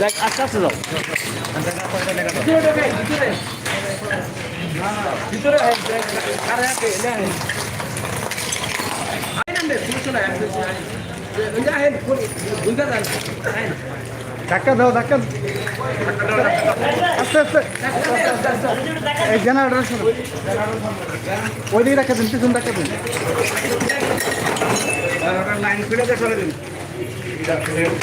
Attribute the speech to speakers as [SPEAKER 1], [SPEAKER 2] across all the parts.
[SPEAKER 1] দেখ, আস্তে আস্তে যাও। ধাক্কা দাও, ধাক্কা আস্তে আস্তে। এই জেনারেটর শুরু ওই দিকে রাখা দিন, পিছন রাখা দিন লাইন খুলে চলে দিন। Good afternoon.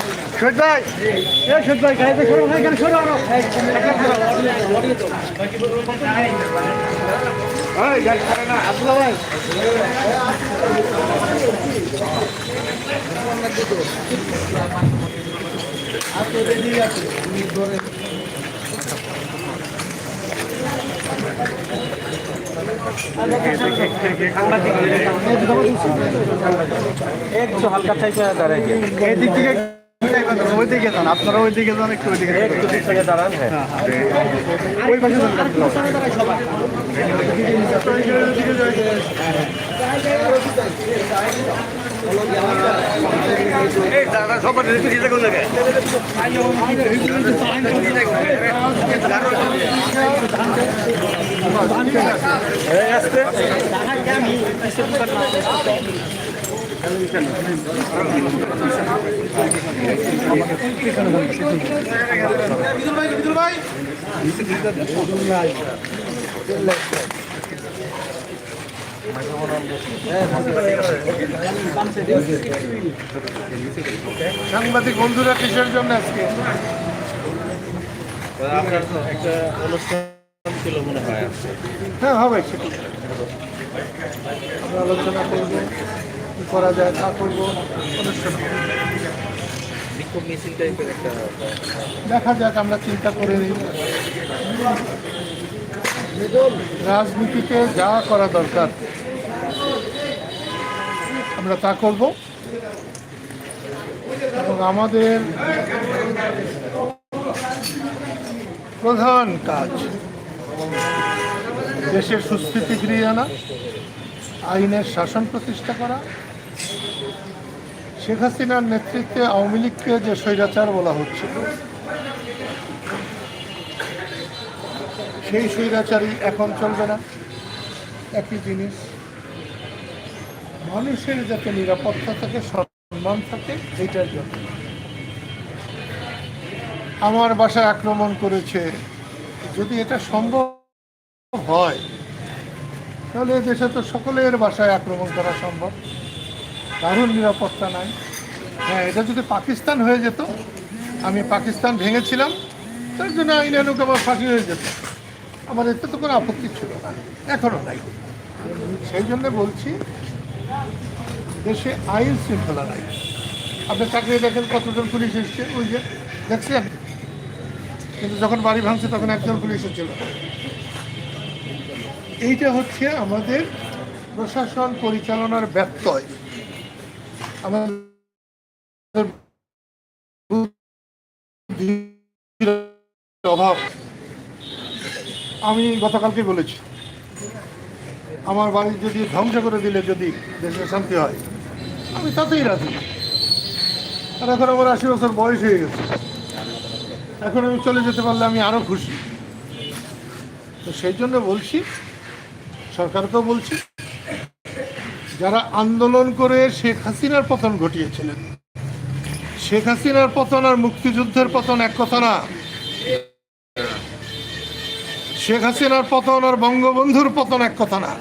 [SPEAKER 1] শহীদ ভাই। এ শহীদ ভাই গাড়িতে সরো ভাই গাড়ি সরো। আরও এই গাড়ি সরো না আব্দুল্লাহ ভাই।
[SPEAKER 2] একটু হালকা টাইপে দাঁড়াই
[SPEAKER 1] এই দিক থেকে ওই দিকে যান আপনারা ওই দিকে যান একটু ওই দিকে
[SPEAKER 2] থেকে দাঁড়ান হ্যাঁ।
[SPEAKER 1] ওই পাশে যান সাংবাদিক বন্ধুরা কিসের জন্য আজকে?
[SPEAKER 2] আপনার একটা অনুষ্ঠান ছিল মনে হয়
[SPEAKER 1] হ্যাঁ হবে সেটা। আলোচনা করব। কি করা যায় তা করব দেখা যাক আমরা চিন্তা করে নিই। রাজনীতিতে যা করা দরকার আমরা তা করব। এবং আমাদের প্রধান কাজ দেশের সুস্থিতি ফিরিয়ে আনা আইনের শাসন প্রতিষ্ঠা করা শেখ হাসিনার নেতৃত্বে আওয়ামী লীগকে যে স্বৈরাচার বলা হচ্ছে সেই স্বৈরাচারই এখন চলবে না। একই জিনিস, মানুষের যাতে নিরাপত্তা থাকে, সম্মান থাকে এইটার জন্য আমার বাসায় আক্রমণ করেছে, যদি এটা সম্ভব হয়, তাহলে দেশে তো সকলের বাসায় আক্রমণ করা সম্ভব। কারোর নিরাপত্তা নাই। হ্যাঁ এটা যদি পাকিস্তান হয়ে যেত, আমি পাকিস্তান ভেঙেছিলাম, তার জন্য আইনানুক আমার ফাঁকি হয়ে যেত। আমার এতে তো কোনো আপত্তি ছিল না এখনও নাই। সেই জন্য বলছি, দেশে আইন শৃঙ্খলা নাই। আপনি চাকরি দেখেন কতজন পুলিশ এসছে, ওই যে দেখছেন? কিন্তু যখন বাড়ি ভাঙছে, তখন একজন পুলিশ এসেছিল। এইটা হচ্ছে আমাদের প্রশাসন পরিচালনার ব্যত্যয়। আমাদের অভাব। আমি গতকালকে বলেছি, আমার বাড়ি যদি ধ্বংস করে দিলে যদি দেশে শান্তি হয়, আমি তাতেই রাজি। আর এখন আমার আশি বছর বয়স হয়ে গেছে। এখন আমি চলে যেতে পারলে আমি আরও খুশি। তো সেই জন্য বলছি, সরকারকেও বলছি যারা আন্দোলন করে শেখ হাসিনার পতন ঘটিয়েছিলেন। শেখ হাসিনার পতন আর মুক্তিযুদ্ধের পতন এক কথা না। শেখ হাসিনার পতন আর বঙ্গবন্ধুর পতন এক কথা না।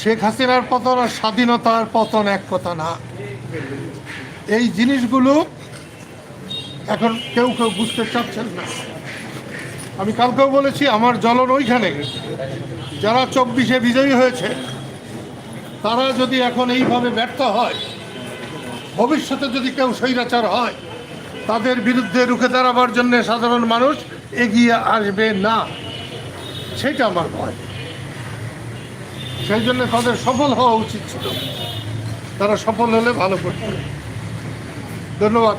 [SPEAKER 1] শেখ হাসিনার পতন আর স্বাধীনতার পতন এক কথা না। এই জিনিসগুলো এখন কেউ কেউ বুঝতে চাচ্ছেন না। আমি কালকেও বলেছি, আমার জ্বলন ওইখানে। যারা চব্বিশে বিজয়ী হয়েছে, তারা যদি এখন এইভাবে ব্যর্থ হয়, ভবিষ্যতে যদি কেউ স্বৈরাচার হয়, তাদের বিরুদ্ধে রুখে দাঁড়াবার জন্য সাধারণ মানুষ এগিয়ে আসবে না। সেটা আমার ভয়। সেই জন্য তাদের সফল হওয়া উচিত ছিল। তারা সফল হলে ভালো করত। ধন্যবাদ।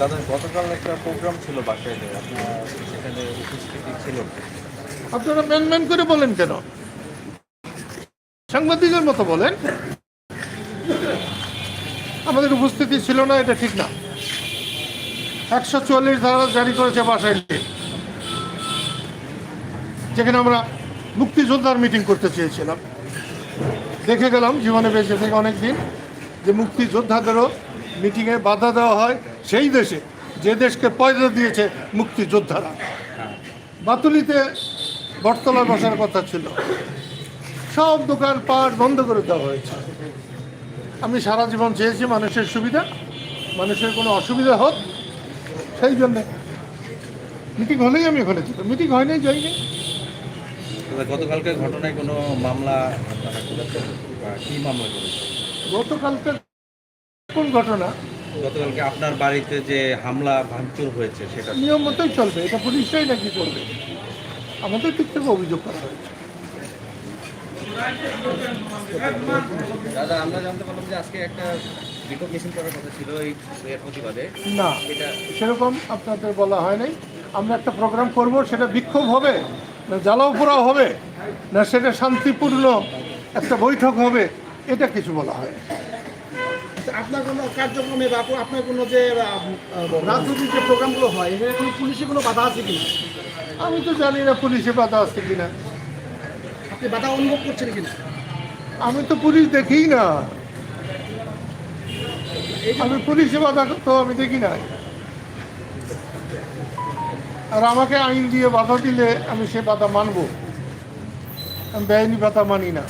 [SPEAKER 2] দাদা, গতকাল একটা প্রোগ্রাম ছিল বাসায় সেখানে উপস্থিতি ছিল।
[SPEAKER 1] আপনারা ম্যান ম্যান করে বলেন কেন? সাংবাদিকের মতো বলেন। আমাদের উপস্থিতি ছিল না, এটা ঠিক না। একশো চুয়াল্লিশ ধারা জারি করেছে বাসায়। যেখানে আমরা মুক্তিযোদ্ধার মিটিং করতে চেয়েছিলাম। দেখে গেলাম, জীবনে বেঁচে থেকে অনেক দিন যে মুক্তিযোদ্ধাদেরও মিটিংয়ে বাধা দেওয়া হয় সেই দেশে যে দেশকে পয়দা দিয়েছে মুক্তিযোদ্ধারা। বাতুলিতে বটতলায় বসার কথা ছিল। সব দোকান পাট বন্ধ করে দেওয়া হয়েছে। আমি সারা জীবন চেয়েছি মানুষের সুবিধা মানুষের কোনো অসুবিধা হোক সেই জন্যে মিটিং হলেই আমি ওখানে ছিল মিটিং হয়নি যাইনি।
[SPEAKER 2] দাদা গতকালকের ঘটনায় কোনো মামলা কি মামলা
[SPEAKER 1] গতকালকে কোন ঘটনা?
[SPEAKER 2] গতকালকে আপনার বাড়িতে যে হামলা ভাঙচুর হয়েছে সেটা
[SPEAKER 1] নিয়ম মতোই চলবে। এটা পুলিশটাই নাকি করবে? আমাদের দিক থেকে অভিযোগ করা হয়েছে।
[SPEAKER 3] দাদা আমরা জানতে পারলাম যে আজকে একটা বিক্ষোভ করার কথা ছিল এই প্রতিবাদে।
[SPEAKER 1] না
[SPEAKER 3] এটা
[SPEAKER 1] সেরকম আপনাদের বলা হয় নাই। আমরা একটা প্রোগ্রাম করব সেটা বিক্ষোভ হবে না জ্বালাও পোড়াও হবে না সেটা শান্তিপূর্ণ একটা বৈঠক হবে এটা কিছু বলা হয়।
[SPEAKER 4] আপনার কোনো কার্যক্রমে বা আপনার কোনো যে রাজনৈতিক যে প্রোগ্রামগুলো হয় এখানে কোনো পুলিশের কোনো বাধা আছে কি?
[SPEAKER 1] আমি তো জানি না পুলিশে বাধা আছে কিনা।
[SPEAKER 4] আপনি বাধা অনুভব করছেন কিনা?
[SPEAKER 1] আমি তো পুলিশ দেখি না। আমি পুলিশে বাধা তো আমি দেখি না। আর আমাকে আইন দিয়ে বাধা দিলে আমি সে বাধা মানবো। আমি বেআইনি বাধা মানি না।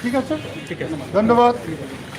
[SPEAKER 1] ঠিক আছে?
[SPEAKER 2] ঠিক আছে।
[SPEAKER 1] ধন্যবাদ।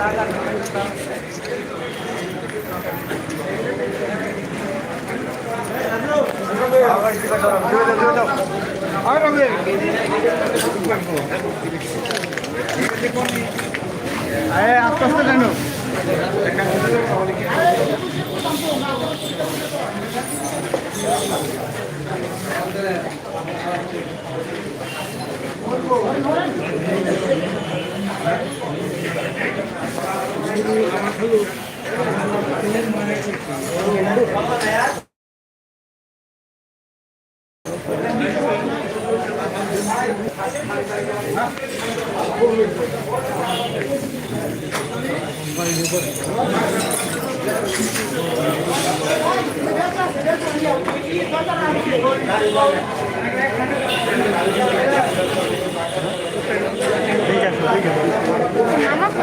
[SPEAKER 1] هذا আমাকে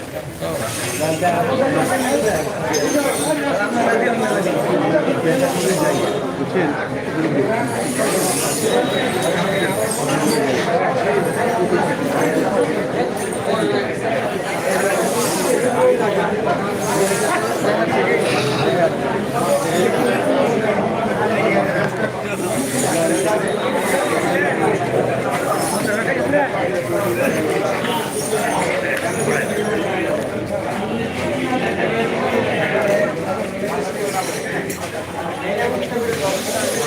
[SPEAKER 2] বুঝছেন